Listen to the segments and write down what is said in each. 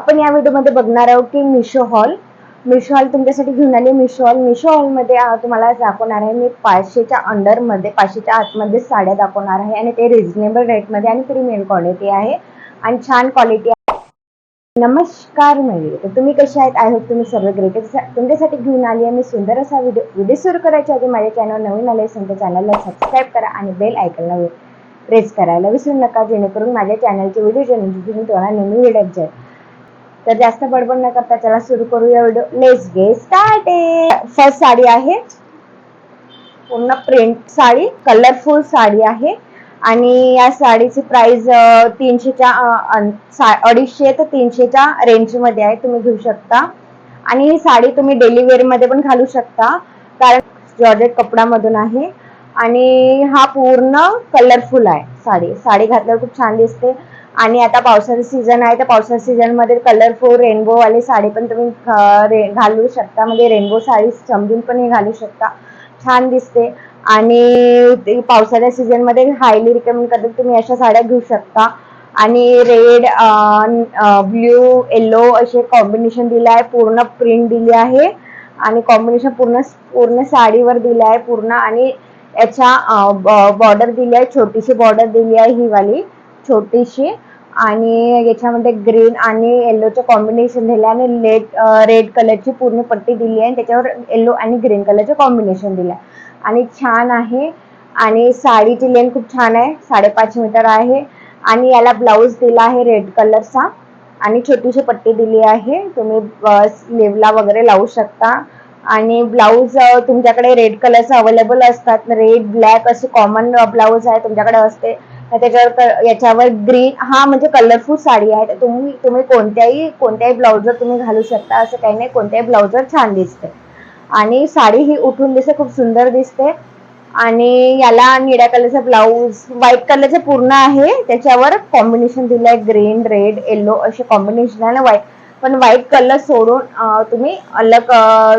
आपण या व्हिडिओमध्ये बघणार आहोत की मिशो हॉल. मिशो हॉल तुमच्यासाठी घेऊन आली. मिशो हॉल मिशो हॉलमध्ये तुम्हाला दाखवणार आहे. मी पाचशेच्या अंडरमध्ये पाचशेच्या आतमध्ये साड्या दाखवणार आहे आणि ते रिझनेबल रेटमध्ये आणि प्रीमियम क्वालिटी आहे. आणि छान क्वालिटी आहे. नमस्कार म्हणजे तर तुम्ही कसे आहेत? आय होप तुम्ही सर्व ग्रेट तुमच्यासाठी घेऊन आली आहे मी सुंदर असा व्हिडिओ व्हिडिओ सुरू करायच्या आधी माझ्या चॅनल नवीन आले असेल तर चॅनलला सबस्क्राईब करा आणि बेल आयकनला प्रेस करायला विसरू नका. जेणेकरून माझ्या चॅनलचे व्हिडिओ नोटिफिकेशन तुम्हाला नेहमी मिळत जाईल तर जास्त बडबड न करता चला सुरू करूया video let's get start first sari आहे. पूर्ण प्रिंट साडी कलरफुल साडी आहे. आणि या साडीची प्राइस तीनशेच्या अडीचशे ते तीनशेच्या रेंजमध्ये आहे. तुम्ही घेऊ शकता. आणि ही साडी तुम्ही डेली वेअरमध्ये पण घालू शकता. कारण जॉर्जेट कपडामधून आहे. आणि हा पूर्ण कलरफुल आहे साडी. साडी घातल्यावर खूप छान दिसते. आणि आता पावसाचं सीझन आहे तर पावसाच्या सीझनमध्ये कलरफुल रेनबोवाले साडी पण तुम्ही घालू शकता. म्हणजे रेनबो साडी समजून पण हे घालू शकता. छान दिसते. आणि पावसाळ्या पावसाच्या हायली रिकमेंड करते तुम्ही अशा साड्या घेऊ शकता. आणि रेड ब्ल्यू येल्लो असे कॉम्बिनेशन दिलं आहे पूर्ण प्रिंट दिली आहे. आणि कॉम्बिनेशन पूर्ण पूर्ण साडीवर दिलं आहे पूर्ण. आणि याच्या बॉर्डर दिली आहे छोटीशी बॉर्डर दिली आहे ही वाली. छोटीशी आणि याच्यामध्ये ग्रीन आणि येल्लोचं कॉम्बिनेशन दिलं आहे आणि लेट रेड कलरची पूर्ण पट्टी दिली आहे आणि त्याच्यावर येल्लो आणि ग्रीन कलरचं कॉम्बिनेशन दिलं आहे आणि छान आहे. आणि साडीची लेन खूप छान आहे. साडेपाच मीटर आहे. आणि याला ब्लाऊज दिला आहे रेड कलरचा आणि छोटीशी पट्टी दिली आहे. तुम्ही स्लीवला वगैरे लावू शकता. आणि ब्लाऊज तुमच्याकडे रेड कलरचं अवेलेबल असतात. रेड ब्लॅक असे कॉमन ब्लाऊज आहे. तुमच्याकडे असते. त्याच्यावर क- याच्यावर ग्रीन हा म्हणजे कलरफुल साडी आहे. तुम्ही तुम्ही कोणत्याही कोणत्याही ब्लाऊजवर तुम्ही घालू शकता असं काही नाही. कोणत्याही ब्लाऊजवर छान दिसते. आणि साडी ही उठून दिसते खूप सुंदर दिसते. आणि याला निळ्या कलरचा ब्लाऊज व्हाईट कलरचे पूर्ण आहे. त्याच्यावर कॉम्बिनेशन दिलं आहे ग्रीन रेड येल्लो असे कॉम्बिनेशन आहे. ना व्हाईट पण व्हाईट कलर सोडून तुम्ही अलग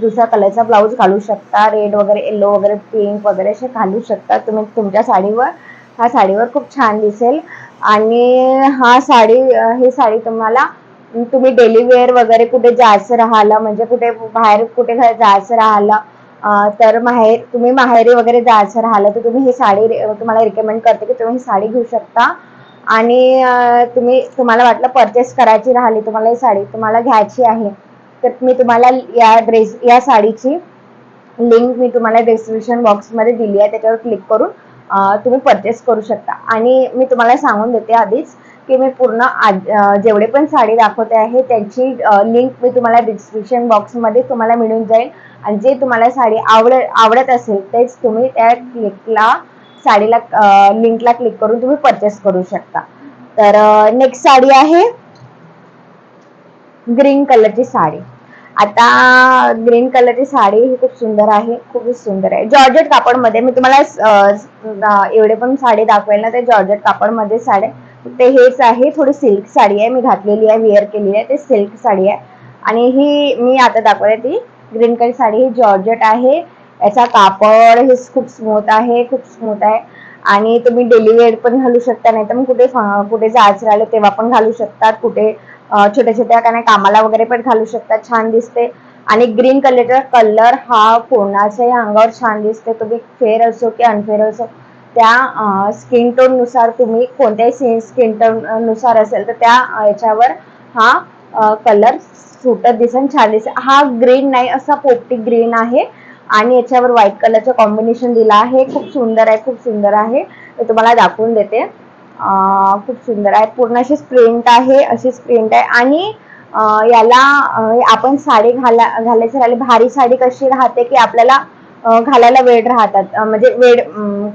दुसऱ्या कलरचा ब्लाऊज घालू शकता. रेड वगैरे येल्लो वगैरे पिंक वगैरे असे घालू शकता. तुम्ही तुमच्या साडीवर हा साडीवर खूप छान दिसेल. आणि हा साडी ही साडी तुम्हाला तुम्ही डेली वेअर वगैरे कुठे जायचं राहिलं म्हणजे कुठे बाहेर कुठे जायचं राहिलं तर माहेर तुम्ही माहेरी वगैरे जायचं राहिलं तर तुम्ही ही साडी तुम्हाला रिकमेंड करते की तुम्ही ही साडी घेऊ शकता. आणि तुम्ही तुम्हाला वाटलं परचेस करायची राहिली तुम्हाला ही साडी तुम्हाला घ्यायची आहे तर मी तुम्हाला या ड्रेस या साडीची लिंक मी तुम्हाला डिस्क्रिप्शन बॉक्समध्ये दिली आहे त्याच्यावर क्लिक करून तुम्ही परचेस करू शकता. आणि मी तुम्हाला सांगून देते आधीच की मी पूर्ण आज जेवढे पण साडी दाखवते आहे त्याची लिंक मी तुम्हाला डिस्क्रिप्शन बॉक्समध्ये तुम्हाला मिळून जाईल. आणि जे तुम्हाला साडी आवड आवडत असेल तेच तुम्ही त्या क्लिकला साडीला लिंकला क्लिक करून तुम्ही परचेस करू शकता. तर नेक्स्ट साडी आहे ग्रीन कलरची साडी. आता ग्रीन कलरची साडी ही खूप सुंदर आहे खूपच सुंदर आहे. जॉर्जेट कापडमध्ये मी तुम्हाला एवढे पण साडी दाखवेल ना ते जॉर्जेट कापडमध्ये साड्या. ते हेच आहे थोडी सिल्क साडी आहे मी घातलेली आहे वेअर केली आहे ते सिल्क साडी आहे. आणि ही मी आता दाखवते ती ग्रीन कलर साडी ही जॉर्जेट आहे. याचा कापड हे खूप स्मूथ आहे खूप स्मूथ आहे. आणि तुम्ही डेली वेअर पण घालू शकता नाही तर मग कुठे कुठे जायचं राहिलं तेव्हा पण घालू शकतात कुठे छोट्या छोट्या काय नाही कामाला वगैरे पण घालू शकतात छान दिसते. आणि ग्रीन कलरचा कलर हा कोणाच्याही अंगावर छान दिसते तुम्ही फेअर असो की अनफेअर असो त्या स्किन टोननुसार तुम्ही कोणत्याही स्किन टोननुसार असेल तर त्या याच्यावर हा कलर सुटत दिसेल छान दिसेल. हा ग्रीन नाही असा पोपटी ग्रीन आहे आणि याच्यावर व्हाईट कलरचं कॉम्बिनेशन दिलं आहे. खूप सुंदर आहे खूप सुंदर आहे. मी तुम्हाला दाखवून देते. खूप सुंदर आहे. पूर्ण अशीच प्रिंट आहे अशीच प्रिंट आहे. आणि याला आपण साडी घाला घालायची राहिली भारी साडी कशी राहते की आपल्याला घालायला वेळ राहतात. म्हणजे वेळ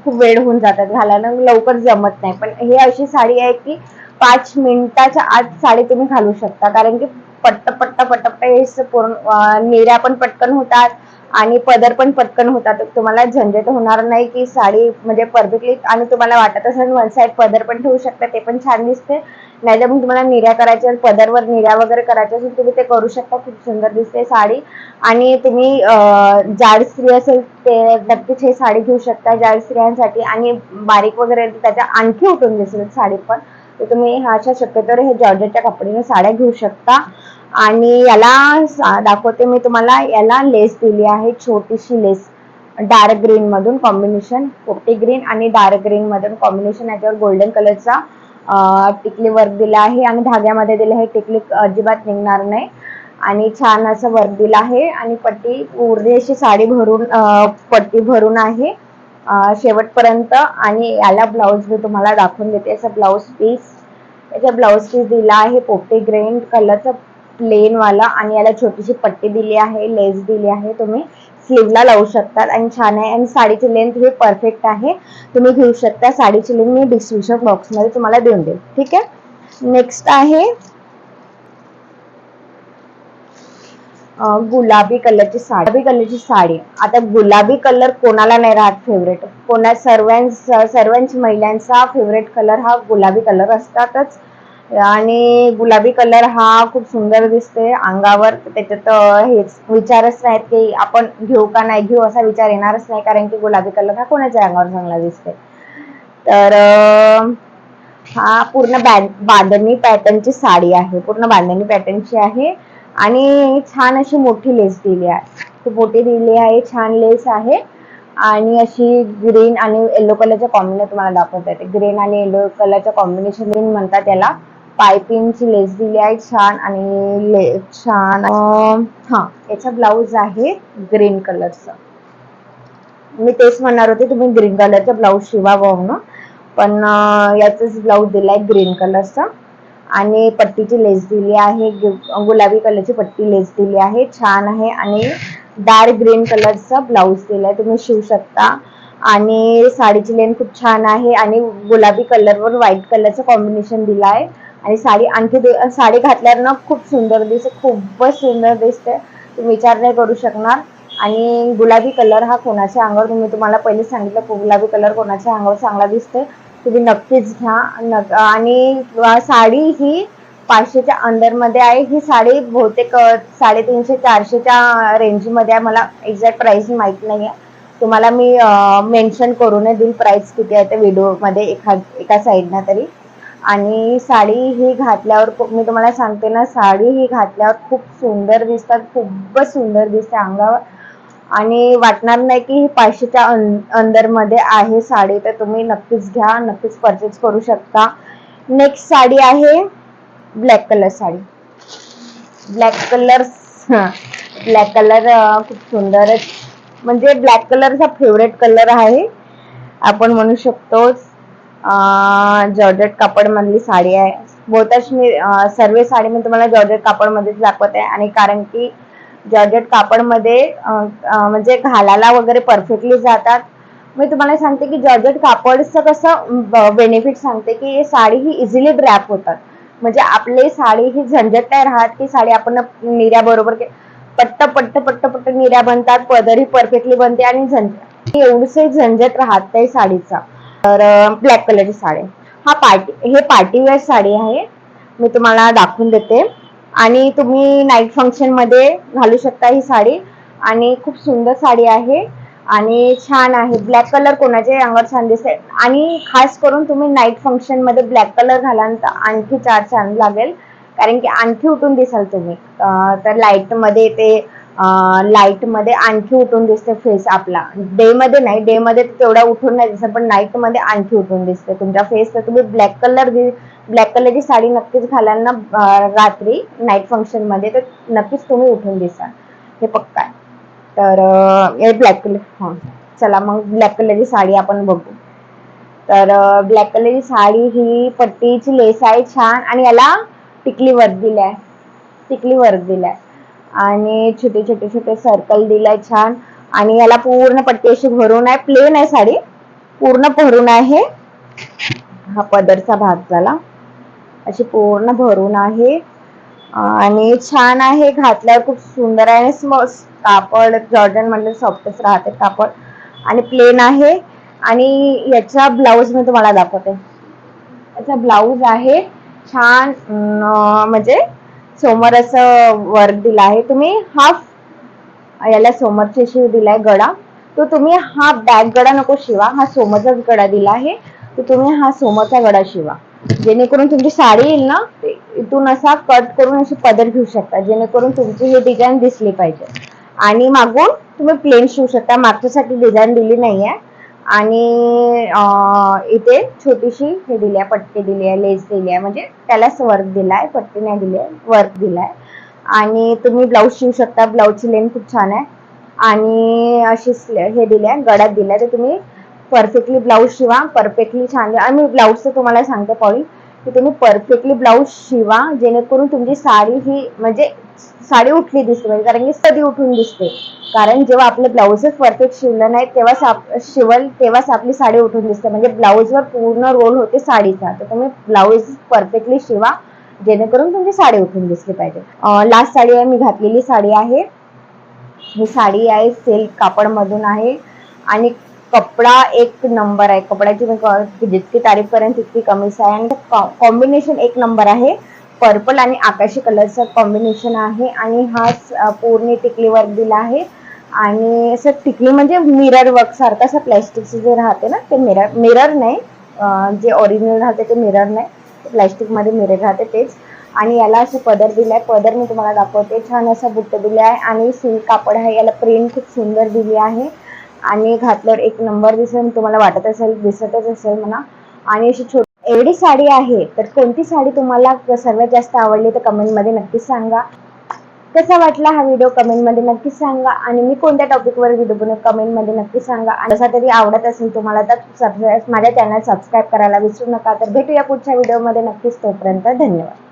खूप वेळ होऊन जातात. घालायला लवकर जमत नाही. पण हे अशी साडी आहे की पाच मिनिटाच्या आत साडी तुम्ही घालू शकता. कारण की पट्ट पट्ट पट्ट हे पूर्ण निऱ्या पण पटकन होतात. आणि पदर पण पटकन होतात तुम्हाला झंझट होणार नाही की साडी म्हणजे परफेक्टली आणि तुम्हाला वाटत असेल वन साईड पदर पण ठेवू शकता ते पण छान दिसते. नाहीतर मग तुम्हाला निर्या करायच्या पदरवर निर्या वगैरे करायच्या असेल तुम्ही ते करू शकता खूप सुंदर दिसते साडी. आणि तुम्ही जाड स्त्री असेल ते नक्कीच हे साडी घेऊ शकता जाड स्त्रियांसाठी. आणि बारीक वगैरे त्याच्या आणखी उठून दिसेल साडी पण. तर तुम्ही ह्या अशा शक्यतो हे जॉर्जेटच्या कपड्याने साड्या घेऊ शकता. आणि याला सा- दाखवते मी तुम्हाला याला लेस दिली आहे छोटीशी लेस डार्क ग्रीन मधून कॉम्बिनेशन पोपटी ग्रीन आणि डार्क ग्रीन मधून कॉम्बिनेशन याच्यावर गोल्डन कलरचा टिकली वर्क दिला आहे आणि धाग्यामध्ये दिले आहे टिकली अजिबात निघणार नाही. आणि छान असं वर्क दिलं आहे आणि पट्टी पूर्ण अशी साडी भरून पट्टी भरून आहे. शेवटपर्यंत आणि याला ब्लाऊज मी तुम्हाला दाखवून देते. असं ब्लाऊज पीस याचा ब्लाऊज पीस दिला आहे पोपटी ग्रीन कलरचा प्लेन वाला आणि याला छोटीशी पट्टी दिली आहे लेस दिली आहे. तुम्ही स्लीवला लावू शकतात आणि छान आहे. आणि साडीची लेंथ ही परफेक्ट आहे. तुम्ही घेऊ शकता. साडीची लेंथ मी डिस्क्रिप्शन बॉक्समध्ये तुम्हाला देऊन देईल. ठीक आहे? नेक्स्ट आहे गुलाबी कलरची साडी. गुलाबी कलरची साडी. आता गुलाबी कलर कोणाला नाही राहत फेवरेट कोणा सर्वांच सर्वांच महिलांचा फेवरेट कलर हा गुलाबी कलर असतातच. आणि गुलाबी कलर हा खूप सुंदर दिसते. अंगावर त्याच्यात हेच विचारच नाहीत की आपण घेऊ का नाही घेऊ असा विचार येणारच नाही कारण की गुलाबी कलर हा कोणाच्या अंगावर चांगला दिसते. तर हा पूर्ण बॅ बांधणी पॅटर्नची साडी आहे. पूर्ण बांधणी पॅटर्नची आहे. आणि छान अशी मोठी लेस दिली आहे. खूप मोठी दिली आहे छान लेस आहे. आणि अशी ग्रीन आणि येलो कलरच्या कॉम्बिनेशन तुम्हाला दाखवता. येते ग्रीन आणि येलो कलरच्या कॉम्बिनेशन म्हणतात त्याला पायपिंगची लेस दिली आहे छान आणि ले छान हा याचा ब्लाऊज आहे ग्रीन कलरचा. मी तेच म्हणणार होते तुम्ही ग्रीन कलरचा ब्लाऊज शिवा ना पण याचाच ब्लाऊज दिलाय ग्रीन कलरचा आणि पट्टीची लेस दिली आहे गुलाबी कलरची पट्टी लेस दिली आहे छान आहे आणि डार्क ग्रीन कलरचा ब्लाऊज दिलाय तुम्ही शिवू शकता. आणि साडीची लेन खूप छान आहे आणि गुलाबी कलरवर व्हाईट कलरचं कॉम्बिनेशन दिलं आहे आणि साडी आणखी दे- साडी घातल्यावर ना खूप सुंदर दिसते खूपच सुंदर दिसते. तुम्ही विचार नाही करू शकणार. आणि गुलाबी कलर हा कोणाच्या अंगावर तुम्ही तुम्हाला पहिले सांगितलं गुलाबी कलर कोणाच्या अंगावर चांगला दिसते. तुम्ही नक्कीच घ्या. आणि साडी ही पाचशेच्या अंडरमध्ये आहे. ही साडी बहुतेक साडेतीनशे चारशेच्या रेंजमध्ये आहे. मला एक्झॅक्ट प्राईस माहीत नाही आहे. तुम्हाला मी मेन्शन करून देईल प्राईस किती आहे ते व्हिडिओमध्ये एखा एका साईडनं तरी. आणि साडी ही घातल्यावर खूप- मी तुम्हाला सांगते ना साडी ही घातल्यावर खूप सुंदर दिसतात खूपच सुंदर दिसते अंगावर. आणि वाटणार नाही की ही पाचशेच्या अं अंदरमध्ये आहे साडी तर तुम्ही नक्कीच घ्या नक्कीच परचेस करू शकता. नेक्स्ट साडी आहे black colour sari. Black colour black colour खूप सुंदरच. म्हणजे ब्लॅक कलरचा फेवरेट कलर आहे. आपण म्हणू शकतोच. जॉर्जेट कापडमधली साडी आहे. बहुतांश मी सर्व साडी मी तुम्हाला जॉर्जेट कापडमध्येच दाखवत. आहे आणि कारण की जॉर्जेट कापडमध्ये म्हणजे घालायला वगैरे परफेक्टली जातात. मी तुम्हाला सांगते की जॉर्जेट कापडचं कसं बेनिफिट सांगते की साडी ही इझिली ड्रॅप होतात. म्हणजे आपली साडी ही झंझट नाही राहत की साडी आपण निऱ्याबरोबर पट्ट पट्ट पट्ट पट्ट निऱ्या बनतात पदरी परफेक्टली बनते आणि झंझट एवढीच झंझट राहत नाही साडीचा. तर ब्लॅक कलरची साडी. हा पार्टी हे पार्टीवेअर साडी आहे. मी तुम्हाला दाखवून देते. आणि तुम्ही नाईट फंक्शनमध्ये घालू शकता ही साडी. आणि खूप सुंदर साडी आहे. आणि छान आहे. ब्लॅक कलर कोणाच्या अंगावर छान दिसते आणि खास करून तुम्ही नाईट फंक्शनमध्ये ब्लॅक कलर घाल्यानंतर आणखी चार छान लागेल. कारण की आणखी उठून दिसाल तुम्ही. तर लाइटमध्ये ते लाइटमध्ये आणखी उठून दिसते फेस आपला. डे मध्ये नाही डे मध्ये तेवढा उठून नाही दिसत पण नाईटमध्ये आणखी उठून दिसते. तुमच्या फेस तर तुम्ही ब्लॅक कलर ब्लॅक कलरची साडी नक्कीच घालाल ना रात्री नाईट फंक्शनमध्ये तर नक्कीच तुम्ही उठून दिसाल. हे पक्का आहे. तर ब्लॅक कलर हा. चला मग ब्लॅक कलरची साडी आपण बघू. तर ब्लॅक कलरची साडी ही पट्टीची लेस आहे छान. आणि याला टिकली वर्क दिलाय टिकली वर्क दिलाय आणि छोटे छोटे छोटे सर्कल दिलाय छान. आणि याला पूर्ण पट्टी अशी भरून आहे. प्लेन आहे साडी. पूर्ण भरून आहे. हा पदरचा भाग झाला. अशी पूर्ण भरून आहे. आणि छान आहे. घातल्यावर खूप सुंदर आहे. कापड जॉर्डन म्हणजे सॉफ्टच राहते कापड. आणि प्लेन आहे. आणि याचा ब्लाऊज मी तुम्हाला दाखवते. याचा ब्लाऊज आहे. छान म्हणजे समोर असं वर्क दिला आहे तुम्ही हाफ याला समोरचे शिव दिलाय गळा तो तुम्ही हा बॅक गळा नको शिवा. हा सोमरचाच गळा दिला आहे. तर तुम्ही हा सोमरचा गळा शिवा. जेणेकरून तुमची साडी येईल ना इथून असा कट करून अशी पदर घेऊ शकता. जेणेकरून तुमची ही डिझाईन दिसली पाहिजे. आणि मागून तुम्ही प्लेन शिवू शकता. मागच्यासाठी डिझाईन दिली नाहीये. आणि इथे छोटीशी हे दिली आहे पट्टी दिली आहे लेस दिली आहे म्हणजे त्यालाच वर्क दिलाय पट्टी नाही दिली आहे वर्क दिलाय. आणि तुम्ही ब्लाऊज शिवू शकता ब्लाऊजची लेन खूप छान आहे. आणि अशी हे दिले आहे गळ्यात दिल्या तर तुम्ही परफेक्टली ब्लाऊज शिवा परफेक्टली छान आणि मी ब्लाऊजचं तुम्हाला सांगते पॉईंट की तुम्ही परफेक्टली ब्लाऊज शिवा जेणेकरून तुमची साडी ही म्हणजे साडी उठली दिसते म्हणजे कारण की कधी उठून दिसते. कारण जेव्हा आपलं ब्लाऊजच परफेक्ट शिवलं नाही तेव्हाच आप शिवल तेव्हाच आपली साडी उठून दिसते. म्हणजे ब्लाऊजवर पूर्ण रोल होते साडीचा. तर तुम्ही ब्लाऊज परफेक्टली शिवा जेणेकरून तुमची साडी उठून दिसली पाहिजे. लास्ट साडी आहे मी घातलेली साडी आहे. ही साडी आहे सिल्क कापडमधून आहे. आणि कपडा एक नंबर आहे. कपड्याची मी जितकी तारीफ करेन तितकी कमीच आहे. आणि कॉम्बिनेशन एक नंबर आहे. पर्पल आणि आकाशी कलरचं कॉम्बिनेशन आहे. आणि हा पूर्ण टिकली वर्क दिला आहे. आणि असं टिकली म्हणजे मिरर वर्क सारखं असं प्लॅस्टिकचं जे राहते ना ते मिरर मिरर नाही. जे ओरिजिनल राहते ते मिरर नाही. प्लॅस्टिकमध्ये मिरर राहते तेच. आणि याला असं पदर दिलाय. पदर मी तुम्हाला दाखवते. छान असं बुट्ट दिले आहे आणि सिल्क कापड आहे. याला प्रिंट खूप सुंदर दिली आहे. आणि घातल्यावर एक नंबर दिसेल तुम्हाला वाटत असेल दिसतच असेल म्हणा. आणि अशी छोटी एवढी साडी आहे तर कोणती साडी तुम्हाला सर्वात जास्त आवडली तर कमेंटमध्ये नक्कीच सांगा. कसा वाटला हा व्हिडिओ कमेंटमध्ये नक्कीच सांगा. आणि मी कोणत्या टॉपिकवर व्हिडिओ बनवू कमेंटमध्ये नक्की सांगा. आणि जसा तरी आवडत असेल तुम्हाला तर सबस्क्राईब माझ्या चॅनल सबस्क्राईब करायला विसरू नका. तर भेटूया पुढच्या व्हिडिओमध्ये नक्कीच तोपर्यंत धन्यवाद.